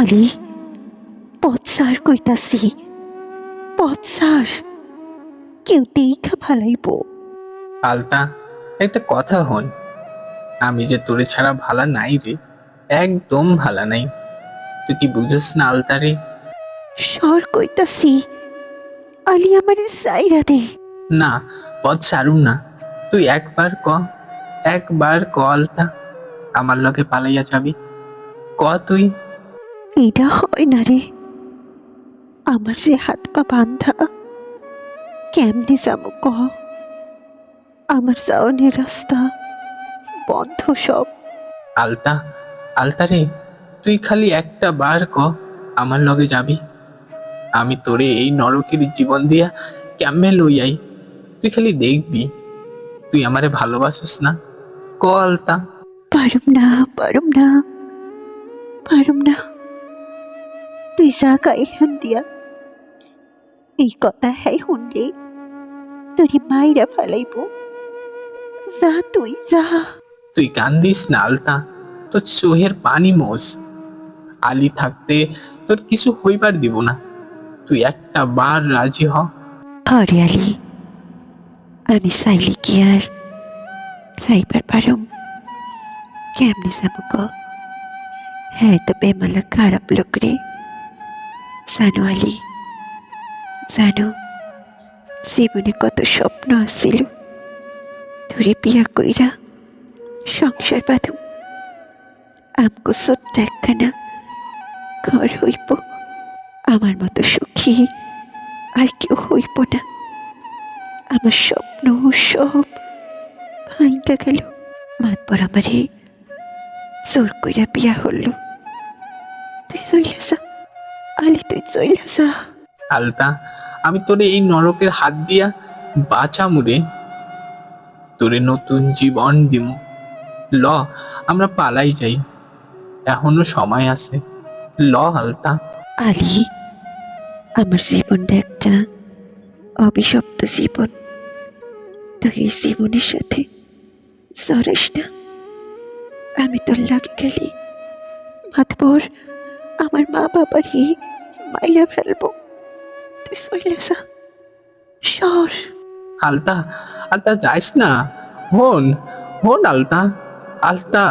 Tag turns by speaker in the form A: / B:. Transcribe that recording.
A: আলি পথ সার কইতাছি পথ সার কেউ দেখা ভালাইব।
B: আলতা একটা কথা হন। আমি যে তোরে ছাড়া ভালা নাই রে একদম ভালা নাই। তুই কি বুঝস না আলতা রে?
A: সর কইতাছি আলি আমারে সাইরা দে।
B: না পথ সারুম না। তুই একবার ক একবার ক আলতা। আমার লগে পালাইয়া যাবি। ক তুই?
A: এটা হয় না রে। আমার যে হাত পা বান্ধা কেমনে যাব ক? আমার যাওয়ানের রাস্তা বন্ধ সব।
B: আলতা আলতা রে তুই খালি একটা বার ক আমার লগে যাবি। আমি তোরে এই নরকের জীবন দিয়া কেমনে লইয়াই তুই খালি দেখবি তুই আমারে ভালোবাসিস না। ক আলতা?
A: পারুম না পারুম না পারুম না। তুই যা গাইহান দিয়া এই কথা হ্যাঁ শুনলে তোরে মাইরা ফেলাইব যা তুই যা
B: তুই কান্দিস না আলতা তোর চোহের পানি মোস আলী থাকতে তোর কিছু হইবার দিব না তুই একটা বার রাজি হ
A: হরে আলি আমি চাইলে কি আর চাইবার পারুম কেমনে যাব ক হ্যাঁ তো বেমালা খারাপ লোক রে জানো আলি, জানো, জীবনে কত স্বপ্ন আসছিল ধরে বিয়া কইরা সংসার বাঁধুম। আমগো ছোট্ট একখানা ঘর হইব, আমার মতো সুখী আর কেউ হইব না। আমার স্বপ্ন সব ভাইঙ্গা গেল। মাতবর আমারে জোর কইরা বিয়া হলো। তুই চইলা যা। আলি তুই চইলা যা।
B: আলতা আমি তোরে এই নরকের হাত দিয়া বাঁচামুরে তোরে নতুন জীবন দিমু। ল আমরা পালাই যাই। এখনও সময় আছে। ল আলতা।
A: আলি আমার জীবনটা একটা অভিশপ্ত জীবন। তুই এই জীবনের সাথে সরিস না। আমি তোর লাগে গেলি মাতবর আমার মা বাবারই মাইরা ফেলব। তুই সইলে যা। সর।
B: আলতা আলতা যাইস না। হন হন আলতা আলতা।